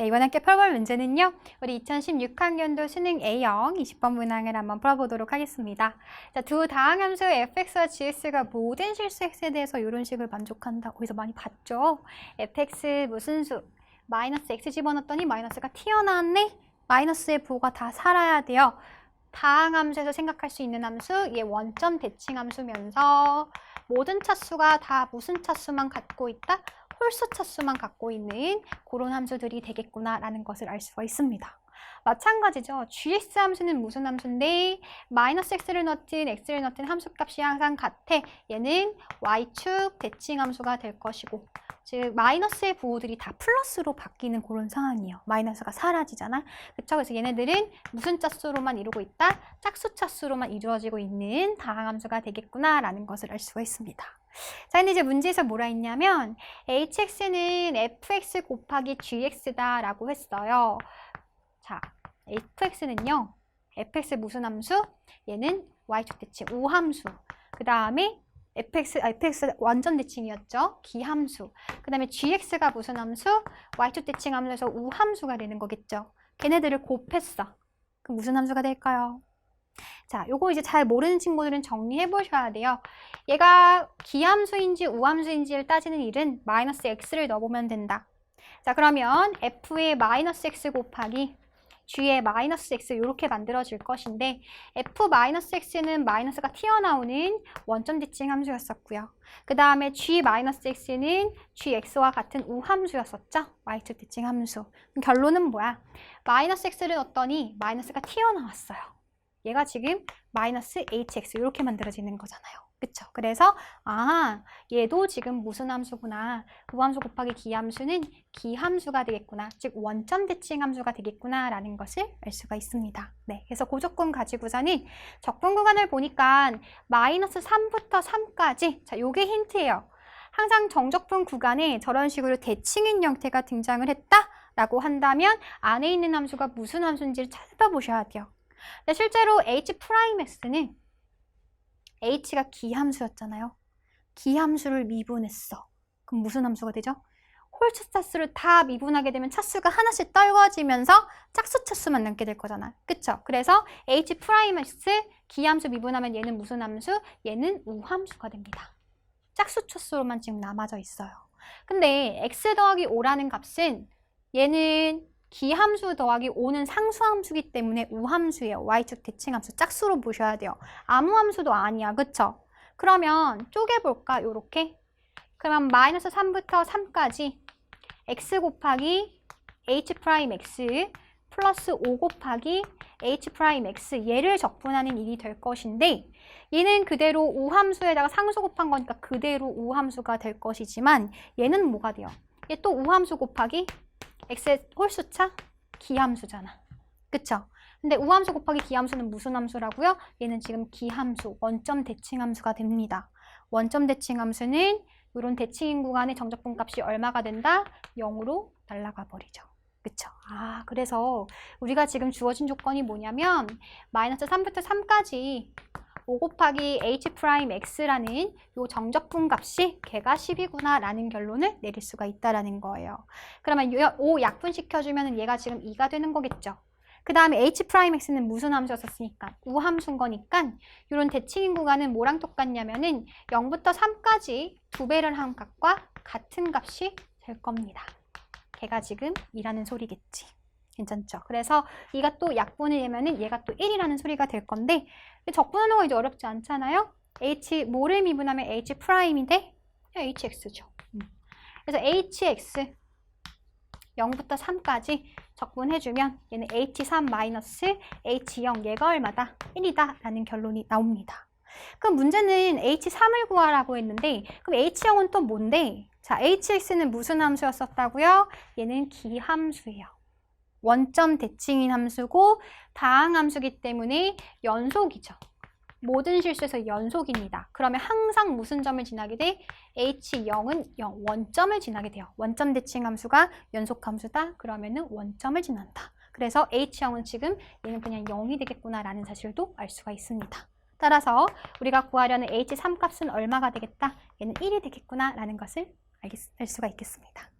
네, 이번 학기 풀어볼 문제는요. 우리 2016학년도 수능 A형 20번 문항을 한번 풀어보도록 하겠습니다. 자, 두 다항 함수 fx와 gx가 모든 실수 x에 대해서 이런 식을 만족한다. 거기서 많이 봤죠? fx 무슨 수? 마이너스 x 집어넣었더니 마이너스가 튀어나왔네? 마이너스의 부호가 다 살아야 돼요. 다항 함수에서 생각할 수 있는 함수, 얘 원점 대칭 함수면서 모든 차수가 다 무슨 차수만 갖고 있다? 홀수 차수만 갖고 있는 그런 함수들이 되겠구나라는 것을 알 수가 있습니다. 마찬가지죠. gx 함수는 무슨 함수인데 마이너스 x를 넣든 x를 넣든 함수값이 항상 같아. 얘는 y축 대칭 함수가 될 것이고 즉 마이너스의 부호들이 다 플러스로 바뀌는 그런 상황이에요. 마이너스가 사라지잖아. 그쵸? 그래서 얘네들은 무슨 짝수로만 이루고 있다? 짝수 차수로만 이루어지고 있는 다항함수가 되겠구나라는 것을 알 수가 있습니다. 자, 근데 이제 문제에서 뭐라 했냐면 hx는 fx 곱하기 gx다 라고 했어요. 자, fx는요. fx 무슨 함수? 얘는 y축 대칭 우함수. 그 다음에 fx, 아, fx 완전 대칭이었죠. 기함수. 그 다음에 gx가 무슨 함수? y축 대칭 함수에서 우함수가 되는 거겠죠. 걔네들을 곱했어. 그럼 무슨 함수가 될까요? 자, 요거 이제 잘 모르는 친구들은 정리해 보셔야 돼요. 얘가 기함수인지 우함수인지를 따지는 일은 마이너스 x를 넣어보면 된다. 자, 그러면 f의 마이너스 x 곱하기 g의 마이너스 x 이렇게 만들어질 것인데 f 마이너스 x는 마이너스가 튀어나오는 원점 대칭 함수였었고요. 그 다음에 g 마이너스 x는 gx와 같은 우함수였었죠. y축 대칭 함수. 결론은 뭐야? 마이너스 x를 넣었더니 마이너스가 튀어나왔어요. 얘가 지금 마이너스 hx 이렇게 만들어지는 거잖아요. 그쵸? 그래서 아 얘도 지금 무슨 함수구나. 우함수 곱하기 기함수는 기함수가 되겠구나. 즉 원점 대칭 함수가 되겠구나 라는 것을 알 수가 있습니다. 네, 그래서 고조건 가지고서는 적분 구간을 보니까 마이너스 3부터 3까지 자 요게 힌트예요. 항상 정적분 구간에 저런 식으로 대칭인 형태가 등장을 했다라고 한다면 안에 있는 함수가 무슨 함수인지를 찾아보셔야 돼요. 실제로 h'x는 h가 기함수였잖아요. 기함수를 미분했어. 그럼 무슨 함수가 되죠? 홀수 차수를 다 미분하게 되면 차수가 하나씩 떨궈지면서 짝수 차수만 남게 될 거잖아. 그쵸? 그래서 h'(x) 기함수 미분하면 얘는 무슨 함수? 얘는 우함수가 됩니다. 짝수 차수로만 지금 남아져 있어요. 근데 x 더하기 5라는 값은 얘는 기함수 더하기 5는 상수함수기 때문에 우함수예요. y축 대칭함수 짝수로 보셔야 돼요. 아무 함수도 아니야. 그쵸? 그러면 쪼개볼까? 요렇게. 그럼 마이너스 3부터 3까지 x 곱하기 h'x 플러스 5 곱하기 h'x 얘를 적분하는 일이 될 것인데 얘는 그대로 우함수에다가 상수 곱한 거니까 그대로 우함수가 될 것이지만 얘는 뭐가 돼요? 얘 또 우함수 곱하기 x의 홀수차 기함수잖아. 그쵸? 근데 우함수 곱하기 기함수는 무슨 함수라고요? 얘는 지금 기함수, 원점 대칭함수가 됩니다. 원점 대칭함수는 이런 대칭인 구간의 정적분 값이 얼마가 된다? 0으로 날아가 버리죠. 그쵸? 아, 그래서 우리가 지금 주어진 조건이 뭐냐면 마이너스 3부터 3까지 5 곱하기 h'x라는 이 정적분 값이 걔가 10이구나 라는 결론을 내릴 수가 있다라는 거예요. 그러면 5 약분시켜주면 얘가 지금 2가 되는 거겠죠. 그 다음에 h'x는 무슨 함수였었으니까 우함수인 거니까 이런 대칭인 구간은 뭐랑 똑같냐면은 0부터 3까지 두 배를 한 값과 같은 값이 될 겁니다. 걔가 지금 2라는 소리겠지. 괜찮죠? 그래서 얘가 또 약분을 내면은 얘가 또 1이라는 소리가 될 건데 적분하는 거 이제 어렵지 않잖아요? h 뭐를 미분하면 h 프라임이 돼? hx죠. 음. 그래서 hx 0부터 3까지 적분해주면 얘는 h3 마이너스 h0 얘가 얼마다? 1이다 라는 결론이 나옵니다. 그럼 문제는 h3을 구하라고 했는데 그럼 h0은 또 뭔데? 자, hx는 무슨 함수였었다고요? 얘는 기함수예요. 원점 대칭인 함수고 다항 함수기 때문에 연속이죠. 모든 실수에서 연속입니다. 그러면 항상 무슨 점을 지나게 돼? H0은 0, 원점을 지나게 돼요. 원점 대칭 함수가 연속 함수다? 그러면은 원점을 지난다. 그래서 H0은 지금 얘는 그냥 0이 되겠구나라는 사실도 알 수가 있습니다. 따라서 우리가 구하려는 H3 값은 얼마가 되겠다? 얘는 1이 되겠구나라는 것을 알 수가 있겠습니다.